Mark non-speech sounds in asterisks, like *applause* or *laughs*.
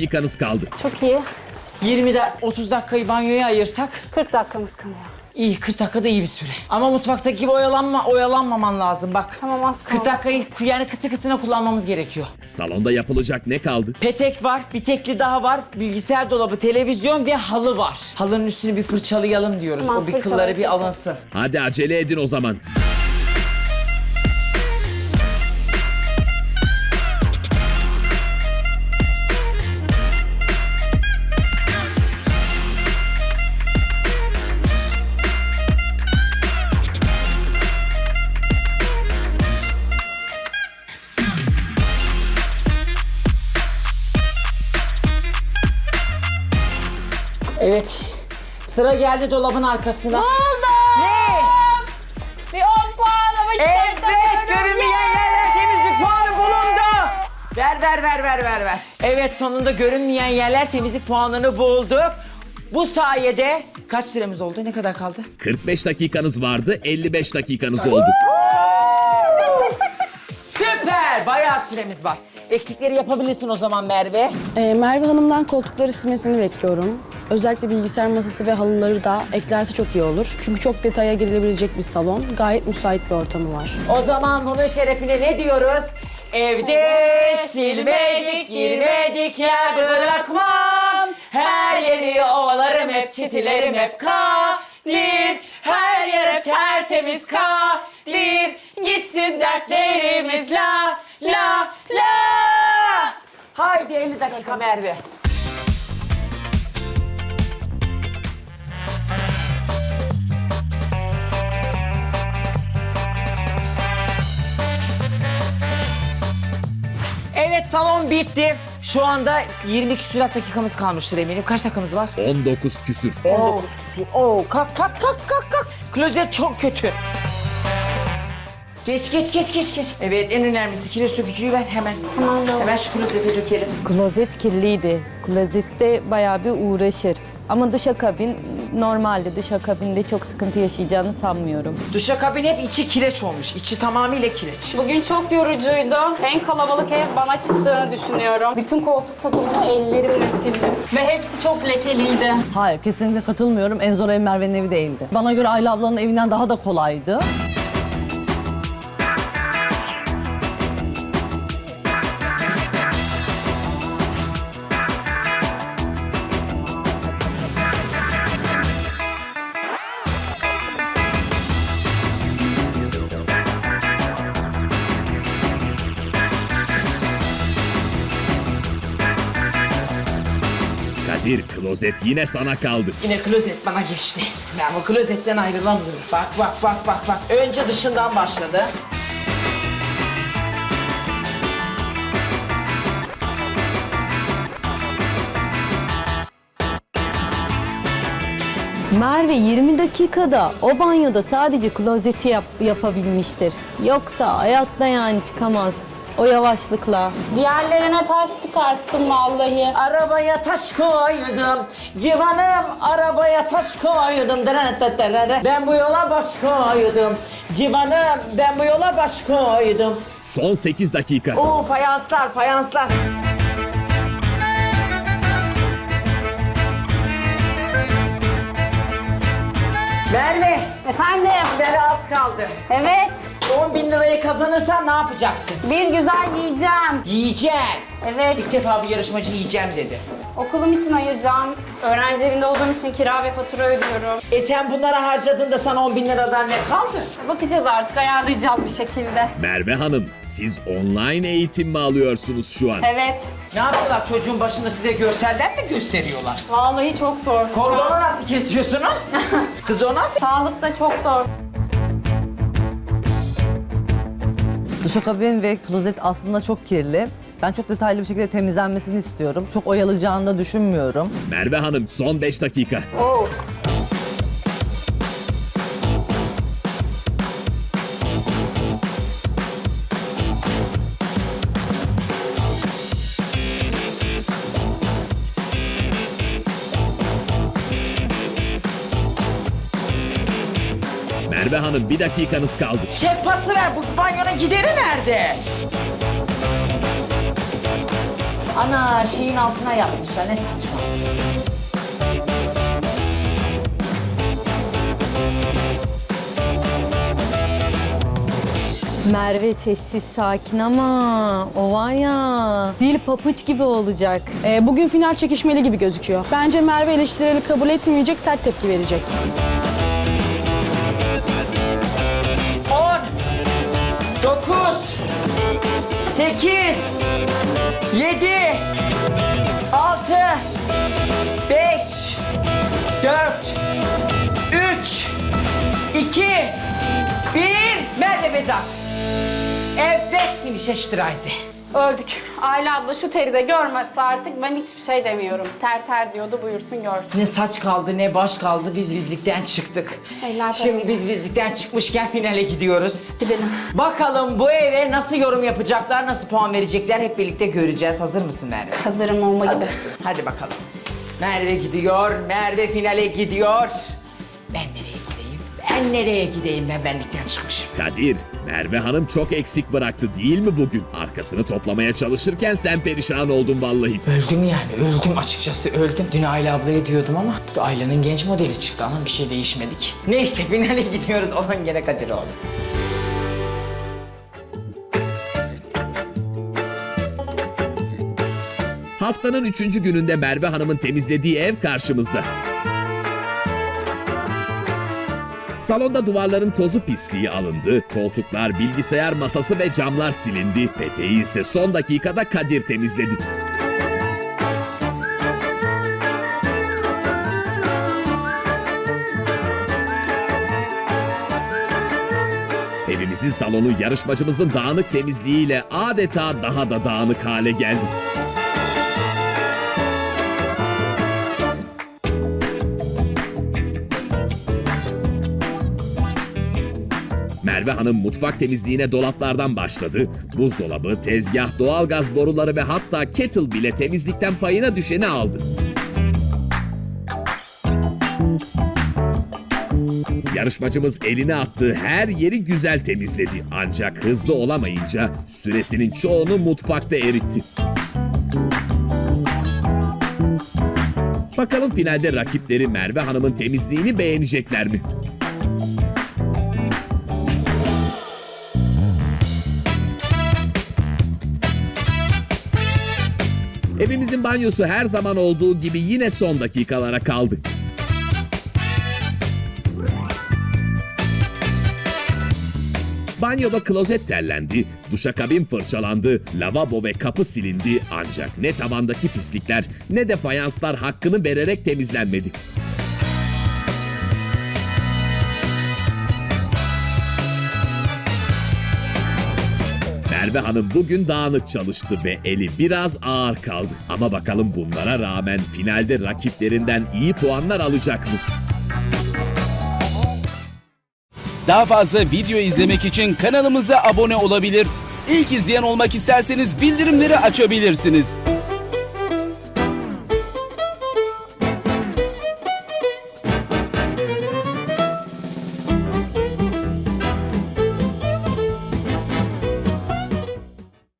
dakikanız kaldı. Çok iyi. 20 da 30 dakikayı banyoya ayırsak 40 dakikamız kalıyor. iyi 40 dakikada iyi bir süre. Ama mutfaktaki gibi oyalanma, oyalanmaman lazım bak. Tamam az 40 kaldı. dakikayı yani kıtı kıtına kullanmamız gerekiyor. Salonda yapılacak ne kaldı? Petek var, bir tekli daha var, bilgisayar dolabı, televizyon ve halı var. Halının üstünü bir fırçalayalım diyoruz. Tamam, o bir kılları bir fırçala. alınsın. Hadi acele edin o zaman. Sıra geldi dolabın arkasına. Buldum. Ne? Bir 10 puanımı Evet, görünmeyen yerler temizlik puanı bulundu. Ver, ver, ver, ver, ver, ver. Evet, sonunda görünmeyen yerler temizlik puanını bulduk. Bu sayede kaç süremiz oldu? Ne kadar kaldı? 45 dakikanız vardı, 55 dakikanız oldu. Süper! Bayağı süremiz var. Eksikleri yapabilirsin o zaman Merve. Ee, Merve Hanım'dan koltukları silmesini bekliyorum. Özellikle bilgisayar masası ve halıları da eklerse çok iyi olur. Çünkü çok detaya girilebilecek bir salon. Gayet müsait bir ortamı var. O zaman bunun şerefine ne diyoruz? Evde silmedik, girmedik yer bırakmam. Her yeri ovalarım hep, çitilerim hep kadir. Her yer hep tertemiz kadir. Gitsin dertlerimiz Haydi 50 dakika Merve. Evet salon bitti. Şu anda 20 küsurat dakikamız kalmıştır eminim. Kaç dakikamız var? 19 küsür. 19 küsur. Oo, kalk kalk kalk kalk kalk. Klozet çok kötü. Geç geç geç geç geç. Evet en önemlisi kireç sökücüyü ver hemen. Hemen de Hemen şu klozete dökelim. Klozet kirliydi. Klozette bayağı bir uğraşır. Ama duşakabin normalde duşakabinde çok sıkıntı yaşayacağını sanmıyorum. Duşakabin hep içi kireç olmuş. İçi tamamıyla kireç. Bugün çok yorucuydu. En kalabalık ev bana çıktığını düşünüyorum. Bütün koltuk takımını ellerimle sildim. Ve hepsi çok lekeliydi. Hayır kesinlikle katılmıyorum. En zor ev Merve'nin evi değildi. Bana göre Ayla ablanın evinden daha da kolaydı. Kadir, klozet yine sana kaldı. Yine klozet bana geçti. Ben bu klozetten ayrılamıyorum. Bak bak bak bak bak. Önce dışından başladı. Merve 20 dakikada o banyoda sadece klozeti yap- yapabilmiştir. Yoksa hayatta yani çıkamaz. O yavaşlıkla. Diğerlerine taş çıkarttım vallahi. Arabaya taş koydum, civanım arabaya taş koydum. Ben bu yola baş koydum, civanım ben bu yola baş koydum. Son 8 dakika. Oo fayanslar, fayanslar. Merve, Efendim? Merve az kaldı. Evet. 10 bin lirayı kazanırsan ne yapacaksın? Bir güzel yiyeceğim. Yiyeceksin. Evet. İlk defa bir yarışmacı yiyeceğim dedi. Okulum için ayıracağım. Öğrenci evinde olduğum için kira ve fatura ödüyorum. E sen bunlara harcadın da sana 10 bin liradan ne kaldı? Bakacağız artık ayarlayacağız bir şekilde. Merve Hanım, siz online eğitim mi alıyorsunuz şu an? Evet. Ne yapıyorlar çocuğun başında size görselden mi gösteriyorlar? Vallahi çok zor. Kordonu nasıl kesiyorsunuz? *laughs* Kız o nasıl? Sağlık da çok zor. Duşakabin ve klozet aslında çok kirli. Ben çok detaylı bir şekilde temizlenmesini istiyorum. Çok oyalayacağını da düşünmüyorum. Merve Hanım, son 5 dakika. Merve Hanım, bir dakikanız kaldı. Şef pası ver bu banyonun gideri nerede? Ana şeyin altına yapmışlar ne saçma. Merve sessiz sakin ama o var ya dil papuç gibi olacak. Ee, bugün final çekişmeli gibi gözüküyor. Bence Merve eleştirileri kabul etmeyecek, sert tepki verecek. 8 7 6 5 4 3 2 1 Merve Bezat. Evet finişe Streise. Öldük. Ayla abla şu teri de görmezse artık ben hiçbir şey demiyorum. Ter ter diyordu buyursun görsün. Ne saç kaldı ne baş kaldı biz bizlikten çıktık. Eller Şimdi biz bizlikten çıkmışken finale gidiyoruz. Gidelim. Bakalım bu eve nasıl yorum yapacaklar, nasıl puan verecekler hep birlikte göreceğiz. Hazır mısın Merve? Hazırım olma gibi. Hazırsın. Hadi bakalım. Merve gidiyor, Merve finale gidiyor. Ben nereye? Ben nereye gideyim? Ben benlikten çıkmışım. Kadir, Merve Hanım çok eksik bıraktı değil mi bugün? Arkasını toplamaya çalışırken sen perişan oldun vallahi. Öldüm yani, öldüm açıkçası öldüm. Dün Ayla ablaya diyordum ama bu da Ayla'nın genç modeli çıktı. Anam bir şey değişmedik. *laughs* Neyse finale gidiyoruz. Olan gene Kadir oldu. Haftanın üçüncü gününde Merve Hanım'ın temizlediği ev karşımızda. Salonda duvarların tozu pisliği alındı, koltuklar, bilgisayar masası ve camlar silindi, peteği ise son dakikada Kadir temizledi. Evimizin salonu yarışmacımızın dağınık temizliğiyle adeta daha da dağınık hale geldi. Merve Hanım mutfak temizliğine dolaplardan başladı. Buzdolabı, tezgah, doğalgaz boruları ve hatta kettle bile temizlikten payına düşeni aldı. Yarışmacımız eline attığı her yeri güzel temizledi. Ancak hızlı olamayınca süresinin çoğunu mutfakta eritti. Bakalım finalde rakipleri Merve Hanım'ın temizliğini beğenecekler mi? Evimizin banyosu her zaman olduğu gibi yine son dakikalara kaldı. Banyoda klozet terlendi, duşakabin fırçalandı, lavabo ve kapı silindi ancak ne tavandaki pislikler ne de fayanslar hakkını vererek temizlenmedi. Merve Hanım bugün dağınık çalıştı ve eli biraz ağır kaldı. Ama bakalım bunlara rağmen finalde rakiplerinden iyi puanlar alacak mı? Daha fazla video izlemek için kanalımıza abone olabilir. İlk izleyen olmak isterseniz bildirimleri açabilirsiniz.